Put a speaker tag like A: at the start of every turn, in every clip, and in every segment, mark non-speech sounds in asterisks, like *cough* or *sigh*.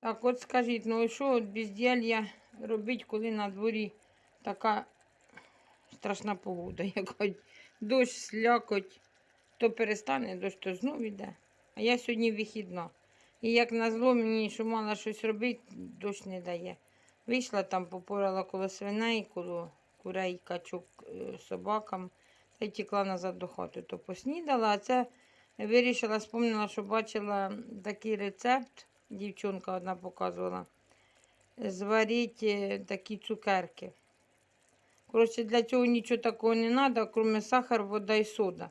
A: Так от скажіть, ну і що от бездєлля робить, коли на дворі така страшна погода, *laughs* якась дощ, слякоть, то перестане дощ, то знов іде. А я сьогодні вихідна. І як назло мені, що мала щось робити, дощ не дає. Вийшла там, попорала коло свиней, коло курей, качок, е, собакам, та й тікла назад до хати. То поснідала, а це вирішила, спомнила, що бачила такий рецепт, дівчинка одна показувала. Зваріть е, такі цукерки. Коротше, для цього нічого такого не треба, крім сахар, вода і сода.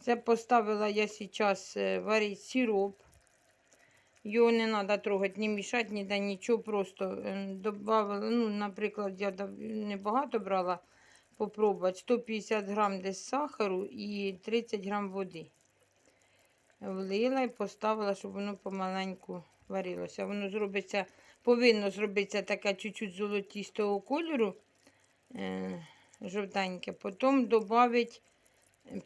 A: Це поставила я зараз варити сироп. Його не треба трогати, не мішати, ніде нічого, просто е, добавила, ну, наприклад, я небагато брала попробувати 150 грам десь сахару і 30 грам води. Влила і поставила, щоб воно помаленьку варилося. Воно зробиться, повинно зробитися таке чуть-чуть золотистого кольору, е, жовтеньке. Потім додавить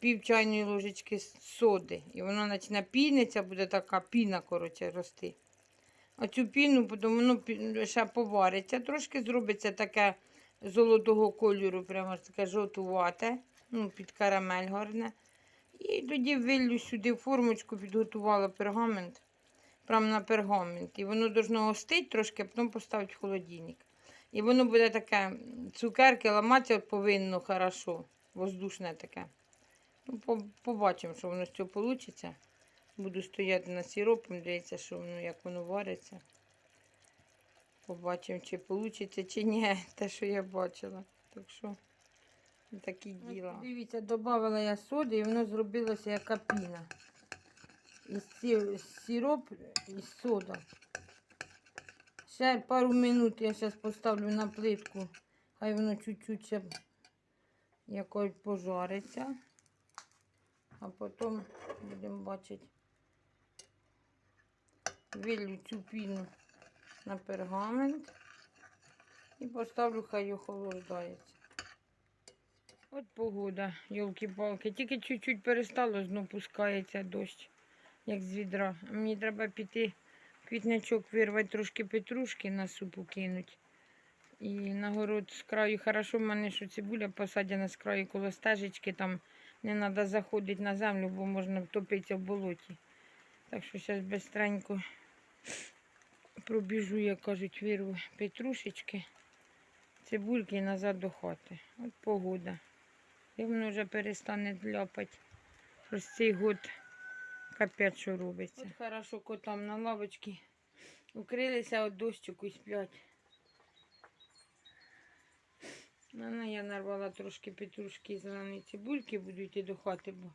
A: пів чайної ложечки соди. І воно почне піниться, буде така піна, коротше, рости. А цю піну потім воно ще повариться, трошки зробиться таке золотого кольору, прямо таке жовтувате, ну, під карамель гарне. І тоді виллю сюди формочку, підготувала пергамент. Прямо на пергамент. І воно должно остити трошки, а потім поставити в холодильник. І воно буде таке, цукерки ламатися повинно хорошо, воздушне таке. Ну, побачимо, що воно з цього вийде. Буду стояти на сиропом, дивитися, що воно, як воно вариться. Побачимо, чи вийде, чи ні, *laughs* те, що я бачила. Так що такі діла. Дивіться, додавала я соди і воно зробилося яка піна. І сироп і сода. Ще пару минут я зараз поставлю на плитку. Хай воно чуть-чуть ще якось пожариться. А потім будемо бачити. Вилью цю піну на пергамент і поставлю, хай охолоджається. От погода, йолки-палки. Тільки чуть-чуть перестало, знов пускається дощ, як з відра. Мені треба піти в квітнячок вирвати трошки петрушки на супу кинуть. І на город з краю, хорошо в мене, що цибуля посадяна з краю коло стежечки, там не треба заходити на землю, бо можна втопитися в болоті. Так що зараз бистренько пробіжу, як кажуть, вирву петрушечки, цибульки і назад до хати. От погода. І воно вже перестане ляпати. Ось цей год капець, що робиться. От хорошо котам на лавочці укрилися від дощику і сплять. Ну, я нарвала трошки петрушки і зелені цибульки, буду йти до хати, бо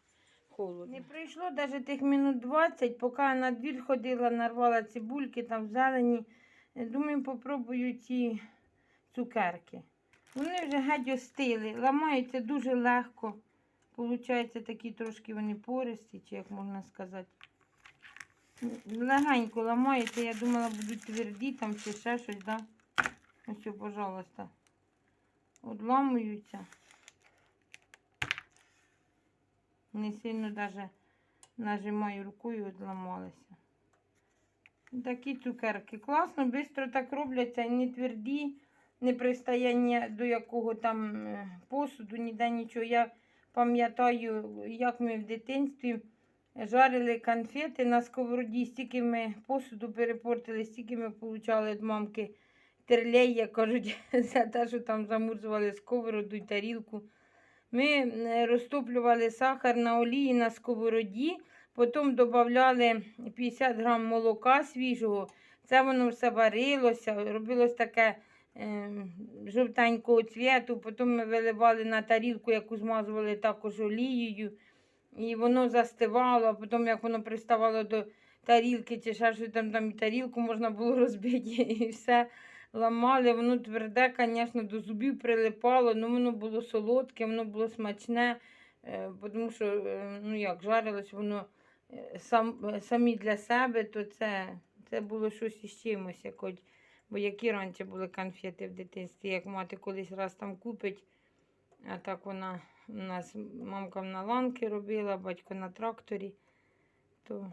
A: холодно. Не пройшло навіть тих минут 20, поки я на двір ходила, нарвала цибульки там зелені. Думаю, попробую ці цукерки. Вони вже геть остили, ламаються дуже легко. Получається, такі трошки вони пористі, чи як можна сказати. Легенько ламаються, я думала, будуть тверді там чи ще щось, да? Ось, пожалуйста. Одламуються. Не сильно даже нажимаю рукою, одламалися. Такі цукерки. Класно, швидко так робляться, не тверді, не пристає ні до якого там е, посуду, ніде нічого. Я пам'ятаю, як ми в дитинстві жарили конфети на сковороді, стільки ми посуду перепортили, стільки ми получали від мамки терлей, як кажуть, *laughs* за те, що там замурзували сковороду і тарілку. Ми е, розтоплювали сахар на олії на сковороді, потім додавали 50 грам молока свіжого. Це воно все варилося, робилось таке жовтенького цвіту. Потім ми виливали на тарілку, яку змазували також олією. І воно застивало, а потім, як воно приставало до тарілки, чи ще що там, там і тарілку можна було *laughs* розбити, і все ламали. Воно тверде, звісно, до зубів прилипало, ну воно було солодке, воно було смачне, е, тому що, е, ну як, жарилось воно е, сам, самі для себе, то це, це було щось із чимось. Як от, бо які раніше були конфети в дитинстві, як мати колись раз там купить, а так вона у нас мамка на ланки робила, батько на тракторі, то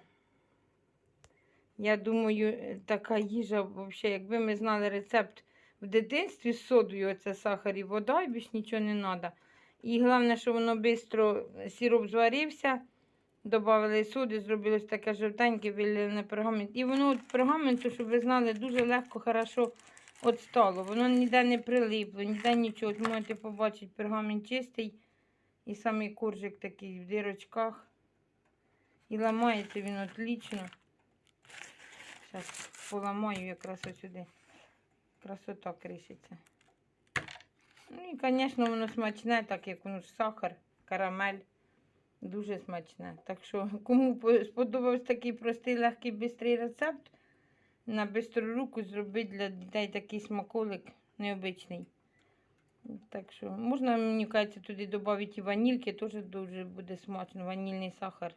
A: Я думаю, е, така їжа, взагалі, якби ми знали рецепт в дитинстві з содою, оце сахар і вода, і більш нічого не треба. І головне, що воно швидко сироп зварився, додали соди, зробили ось таке жовтеньке, вилили на пергамент. І воно от пергаменту, щоб ви знали, дуже легко, хорошо отстало. Воно ніде не прилипло, ніде нічого. От можете побачити, пергамент чистий. І самий коржик такий в дирочках. І ламається він отлично. Зараз поламаю якраз ось сюди. Красота кришиться. Ну і, звісно, воно смачне, так як воно ж сахар, карамель. Дуже смачне. Так що, кому сподобався такий простий, легкий, бистрий рецепт, на бистру руку зробити для дітей такий смаколик необичний. Так що можна, мені кажеться, туди додати і ванільки, теж дуже буде смачно. Ванільний сахар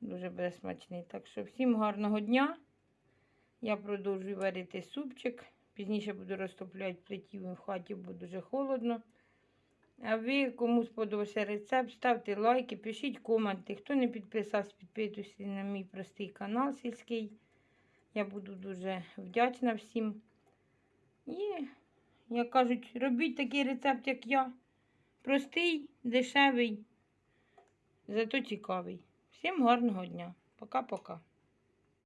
A: дуже буде смачний. Так що всім гарного дня. Я продовжую варити супчик. Пізніше буду розтопляти плитів в хаті, бо дуже холодно. А ви, кому сподобався рецепт, ставте лайки, пишіть коменти. Хто не підписався, підписуйтесь на мій простий канал сільський. Я буду дуже вдячна всім. І, як кажуть, робіть такий рецепт, як я. Простий, дешевий, зато цікавий. Всім гарного дня. Пока-пока.